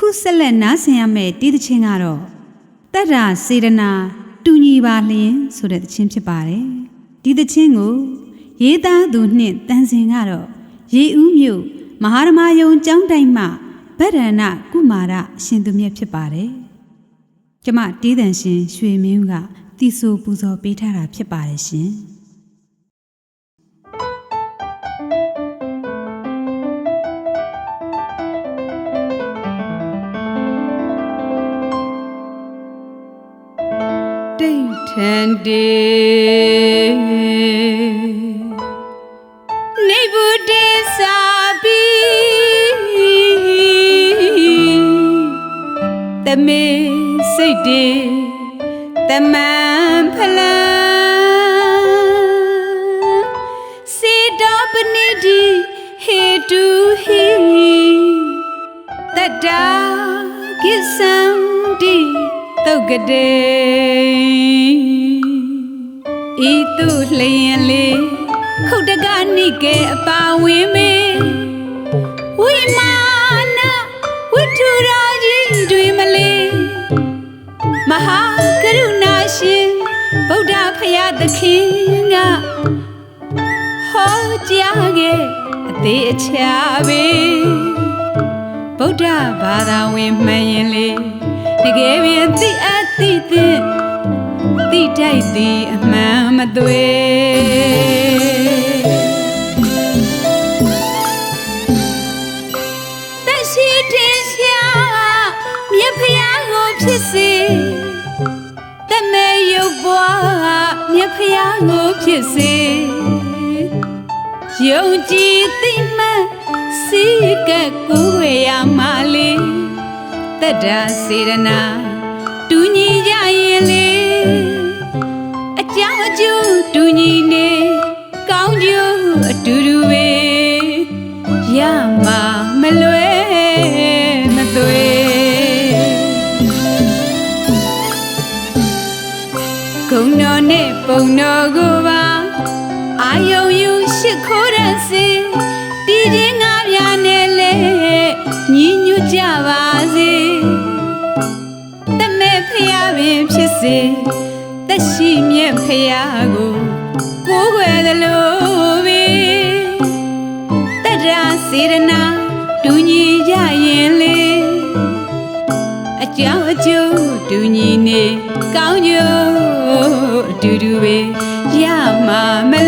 အခုဆက်လက်နားဆင်ရမယ့်တီးသချင်းကတော့တတ္တာစေရနာတူညီပါလျင်ဆိုတဲ့သချင်းဖြစ်ပါတယ်ဒီသချင်းကို ရေးသားသူနှင့်တန်စင်ကတော့ရေဦးမြို့မဟာဓမ္မယုံကျောင်းတိုင်းမှဗဒ္ဒနာကုမာရအရှင်သူမြတ်ဖြစ်ပါတယ်ကျမတီးတန်ရှင်ရွှေမင်းဦးကတီဆိုပူဇော်ပေးထားတာဖြစ်ပါတယ်ရှင် န်တေနေဘူးတေစာပြီတမေစိတ်တေတမန်ဖလန်စေတောပနိဒီဟေတုဟိတတ္တာကိသံတိ တုတ်ကတေဤသူလျင်လေခုတ်တကနိကေအပါဝင်မေဝိမာနဝိထုရာကြီးတွေမလေးမဟာကရုဏာရှင်ဗုဒ္ဓဖရာသခင်ကဟောကြားခဲ့အသေးအချာပဲဗုဒ္ဓဘာသာဝင်မှန်ရင်လေ တကယ်ပင်သိအပ်သိသင့်သိတိုက်သည်အမှန်မသွေတရှိတင်ရှာမြတ်ဖရာကိုဖြစ်စေတမဲရုပ်ဘွားမြတ်ဖရာကိုဖြစ်စေယုံကြည်သိမှန်စီကပ်ကိုယ်ရမလေး တတ္တာစေရနာတူညီကြရင်လေအကြောင်းအကျိုးတူညီနေကောင်းကျိုးအတူတူပဲရမှာမလွယ်မသွေဂုံတော်နဲ့ပုံတော်ကိုပါအာယုံယူရှိခိုးတဲ့စီတည်ခြင်းငါးပြားနဲ့လေညီညွတ်ကြပါ စေတမဲဖျားပင်ဖြစ်စေသက်ရှိမြတ်ဖျားကိုကိုးကွယ်သလိုပဲတတ္တစေရနာတူညီကြရင်လေအကြောင်းအကျိုးတူညီနေကောင်းကျိုးအတူတူပဲရမှာမလွ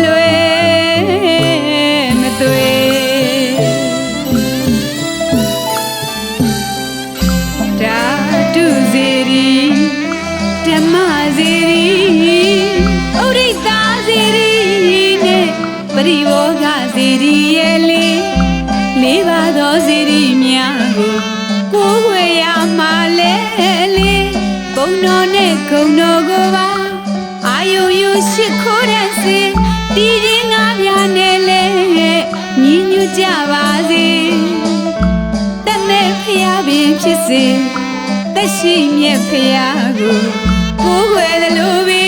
ကိုယ်ဝေရမှာလဲလေဘုံတော်နဲ့ဂုံတော်ကိုပါအာယုယုရှိခိုးတဲ့စေတီးခြင်းငါးပြားနဲ့လဲညီညွတ်ကြပါစေတမဲဖျားပင်ဖြစ်စေသက်ရှိမြတ်ဖျားကိုကိုယ်ဝေသလိုပဲ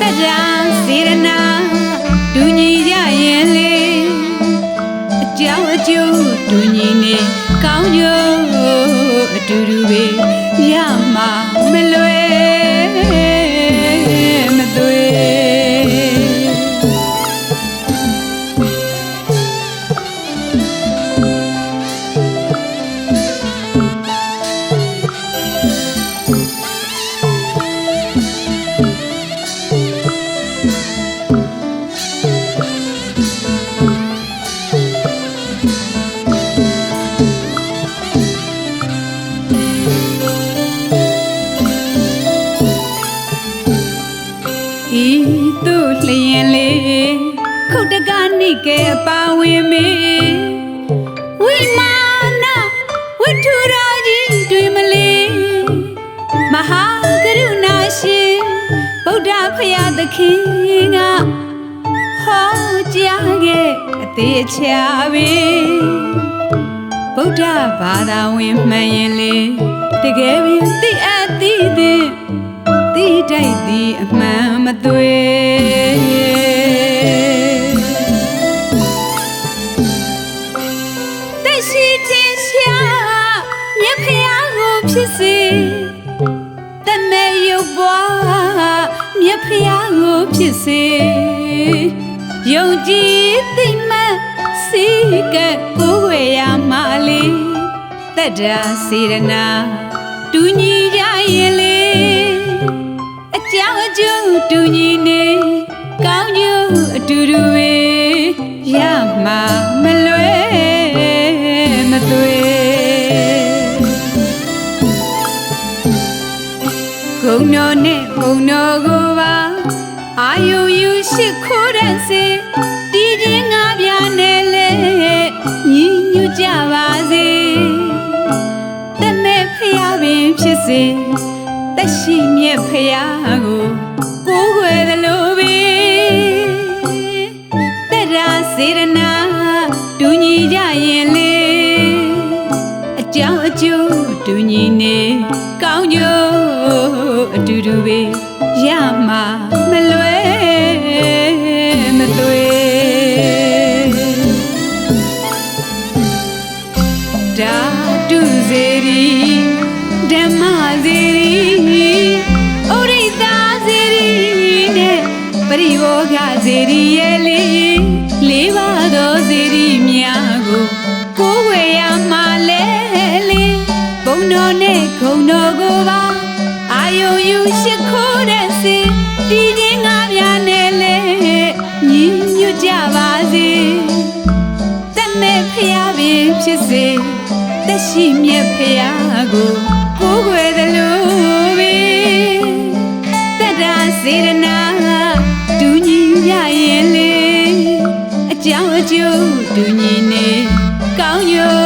တတ္တာစေရ ကျိုးတူညီနေကောင်းကျိုးအတူတူပဲ ဤသူလျင်လေခုတ်တကနိကေအပါဝင်မေဝိမာနဝိထုရာကြီးတွေမလေးမဟာကရုဏာရှင်ဗုဒ္ဓဖရာသခင်ကဟောကြားခဲ့အသေးချာပဲဗုဒ္ဓဘာသာဝင်မှန်ရင်လေတကယ်ပင်သိအပ်သိသည် တိတိုက်သည်အမှန်မသွေသက်ရှိတင်ရှာမြတ်ဖျားကိုဖြစ်စေတမဲရုပ်ပွားမြတ်ဖျားကိုဖြစ်စေယုံကြည်သိမှတ်စီကကိုယ်ဝေရမလေးတတ္တာစေရနာတူညီကြရင်လေအ ကြောင်းအကျိုးတူညီနေကောင်းကျိုးအတူတူပဲရမှာမလွဲမသွေခုံတော်နဲ့ခုံတော်ကိုပါအာယုယူရှိခိုးတဲ့စေ စေရနာတူညီကြရင်လေအကြောင်းအကျိုးတူညီနေကောင်းကျိုးအတူတူပဲရမှာ ပရိဘောဂစေရီရဲ့လေးလေးပါသောစေရီများကိုကိုးဝေရမှာလဲလေဘုံတော်နဲ့ခုံတော်ကိုပါအာယုံယူရှိခိုးတဲ့စေဒီချင်းငါးပြားနဲ့လေညီညွတ်ကြပါစေတမဲဖျားပင်ဖြစ်စေတက်ရှိမြတ်ဖျားကိုကိုးခွေတယ်လို့ပဲတတ္တာစေရနာ ကြောင်းအကျိုးတူညီနေကောင်းကျိုးတူတူပဲရ